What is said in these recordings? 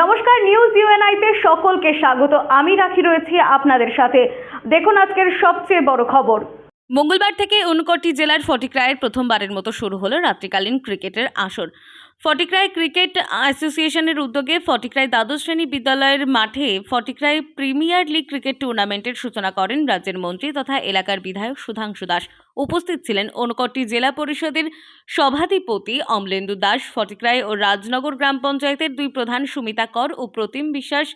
নমস্কার নিউজ ইউএনআইতে সকলকে স্বাগত। আমি রাখি রয়েছি আপনাদের সাথে। দেখুন আজকের সবচেয়ে বড় খবর। মঙ্গলবার থেকে ঊনকোটি জেলার ফটিকরায়ের প্রথমবারের মতো শুরু হলো রাত্রিকালীন ক্রিকেটের আসর। ফটিকরায় ক্রিকেট অ্যাসোসিয়েশনের উদ্যোগে ফটিকরায় দ্বাদশ শ্রেণি বিদ্যালয়ের মাঠে ফটিকরায় প্রিমিয়ার লিগ ক্রিকেট টুর্নামেন্টের সূচনা করেন রাজ্যের মন্ত্রী তথা এলাকার বিধায়ক সুধাংশু দাস। উপস্থিত ছিলেন ঊনকোটি জেলা পরিষদের সভাধিপতি অমলেন্দু দাস ফটিকরায় ও রাজনগর গ্রাম পঞ্চায়েতের দুই প্রধান সুমিতা কর ও প্রতিম বিশ্বাস,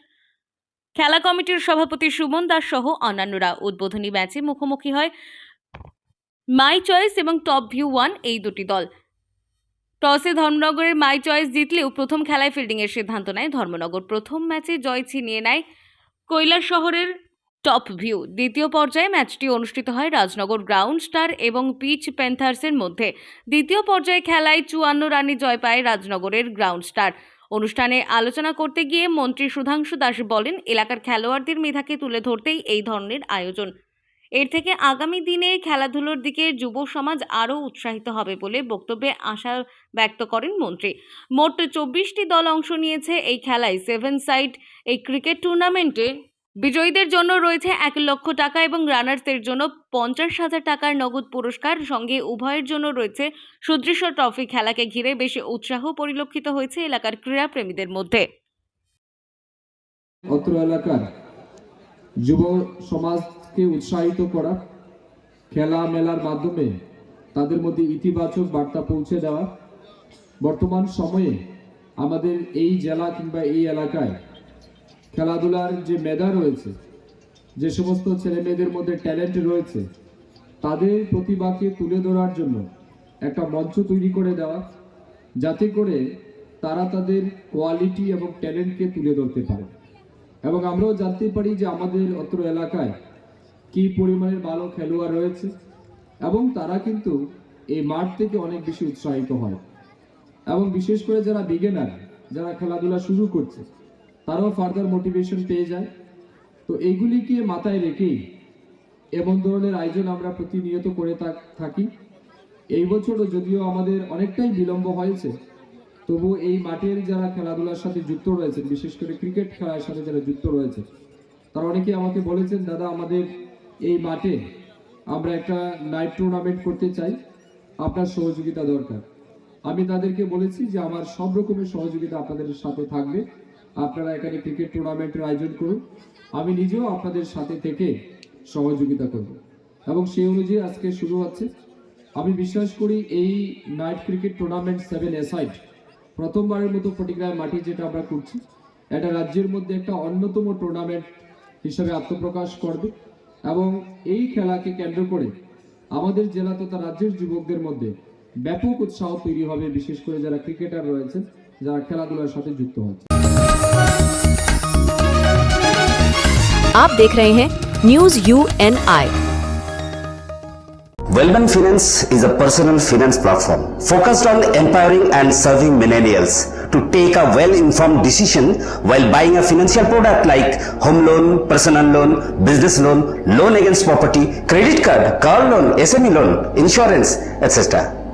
খেলা কমিটির সভাপতি সুমন দাস সহ অন্যান্যরা। উদ্বোধনী ম্যাচে মুখোমুখি হয় মাই চয়েস এবং টপ ভিউ ওয়ান এই দুটি দল। টসে ধর্মনগরের মাই চয়েস জিতলেও প্রথম খেলায় ফিল্ডিংয়ের সিদ্ধান্ত নেয় ধর্মনগর। প্রথম ম্যাচে জয় ছিনিয়ে নেয় কৈলাস শহরের টপ ভিউ দ্বিতীয় পর্যায়ে ম্যাচটি অনুষ্ঠিত হয় রাজনগর গ্রাউন্ড স্টার এবং পিচ প্যান্থার্সের মধ্যে। দ্বিতীয় পর্যায়ে খেলায় চুয়ান্ন রানে জয় পায় রাজনগরের গ্রাউন্ড স্টার। অনুষ্ঠানে আলোচনা করতে গিয়ে মন্ত্রী সুধাংশু দাস বলেন, এলাকার খেলোয়াড়দের মেধাকে তুলে ধরতেই এই ধরনের আয়োজন। এর থেকে আগামী দিনে খেলাধুলোর দিকে যুব সমাজ আরও উৎসাহিত হবে বলে বক্তব্যে আশা ব্যক্ত করেন মন্ত্রী। মোট চব্বিশটি দল অংশ নিয়েছে এই খেলায়। সেভেন সাইড এই ক্রিকেট টুর্নামেন্টে বিজয়ীদের জন্য রয়েছে এক লক্ষ টাকা এবং রানার্সদের জন্য পঞ্চাশ হাজার টাকার নগদ পুরস্কার। সঙ্গে উভয়ের জন্য রয়েছে সুদৃশ্য ট্রফি। খেলাকে ঘিরে বেশি উৎসাহ পরিলক্ষিত হয়েছে এলাকার ক্রীড়াপ্রেমীদের মধ্যে। অত্র এলাকার যুব সমাজকে উৎসাহিত করা খেলা মেলার মাধ্যমে তাদের মধ্যে ইতিবাচক বার্তা পৌঁছে দেওয়া। বর্তমান সময়ে আমাদের এই জেলা কিংবা এই এলাকায় খেলাধুলার যে মেধা রয়েছে, যে সমস্ত ছেলে মেয়েদের মধ্যে ট্যালেন্ট রয়েছে, তাদের প্রতিভাকে তুলে ধরার জন্য একটা মঞ্চ তৈরি করে দেওয়া, যাতে করে তারা তাদের কোয়ালিটি এবং ট্যালেন্টকে তুলে ধরতে পারে। এবং আমরাও জানতে পারি যে আমাদের অত্র এলাকায় কি পরিমাণের ভালো খেলোয়াড় রয়েছে এবং তারা কিন্তু এই মাঠ থেকে অনেক বেশি উৎসাহিত হয়। এবং বিশেষ করে যারা বিগেনার যারা খেলাধুলা শুরু করছে, তারাও ফার্দার মোটিভেশন পেয়ে যায়। তো এইগুলিকে মাথায় রেখেই এমন ধরনের আয়োজন আমরা প্রতিনিয়ত করে থাকি এই বছরও যদিও আমাদের অনেকটাই বিলম্ব হয়েছে তবু এই মাঠের যারা খেলাধুলার সাথে যুক্ত রয়েছেন, বিশেষ করে ক্রিকেট খেলার সাথে যারা যুক্ত রয়েছে তারা অনেকে আমাকে বলেছেন, দাদা, আমাদের এই মাঠে আমরা একটা নাইট টুর্নামেন্ট করতে চাই। আপনার সহযোগিতা দরকার। আমি তাদেরকে বলেছি যে আমার সব রকমের সহযোগিতা আপনাদের সাথে থাকবে। আপনারা এখানে ক্রিকেট টুর্নামেন্টের আয়োজন করুন। আমি নিজেও আপনাদের সাথে থেকে সহযোগিতা করব। এবং সেই অনুযায়ী আজকে শুরু হচ্ছে। আমি বিশ্বাস করি এই night cricket tournament seven aside প্রথমবারের মতো ফটিকরায় মাটি যেটা আমরা করছি, এটা রাজ্যের মধ্যে একটা অন্যতম টুর্নামেন্ট হিসাবে আত্মপ্রকাশ করবে। এবং এই খেলাকে কেন্দ্র করে আমাদের জেলা তথা রাজ্যের যুবকদের মধ্যে ব্যাপক উৎসাহ তৈরি হবে বিশেষ করে যারা ক্রিকেটার রয়েছেন যারা খেলাধুলার সাথে যুক্ত হচ্ছে आप देख रहे हैं news U N I Wellman Finance is a personal finance platform focused on empowering and serving millennials To take a well-informed decision while buying a financial product like home loan, personal loan, business loan, loan against property, credit card, car loan, SME loan, insurance, etc.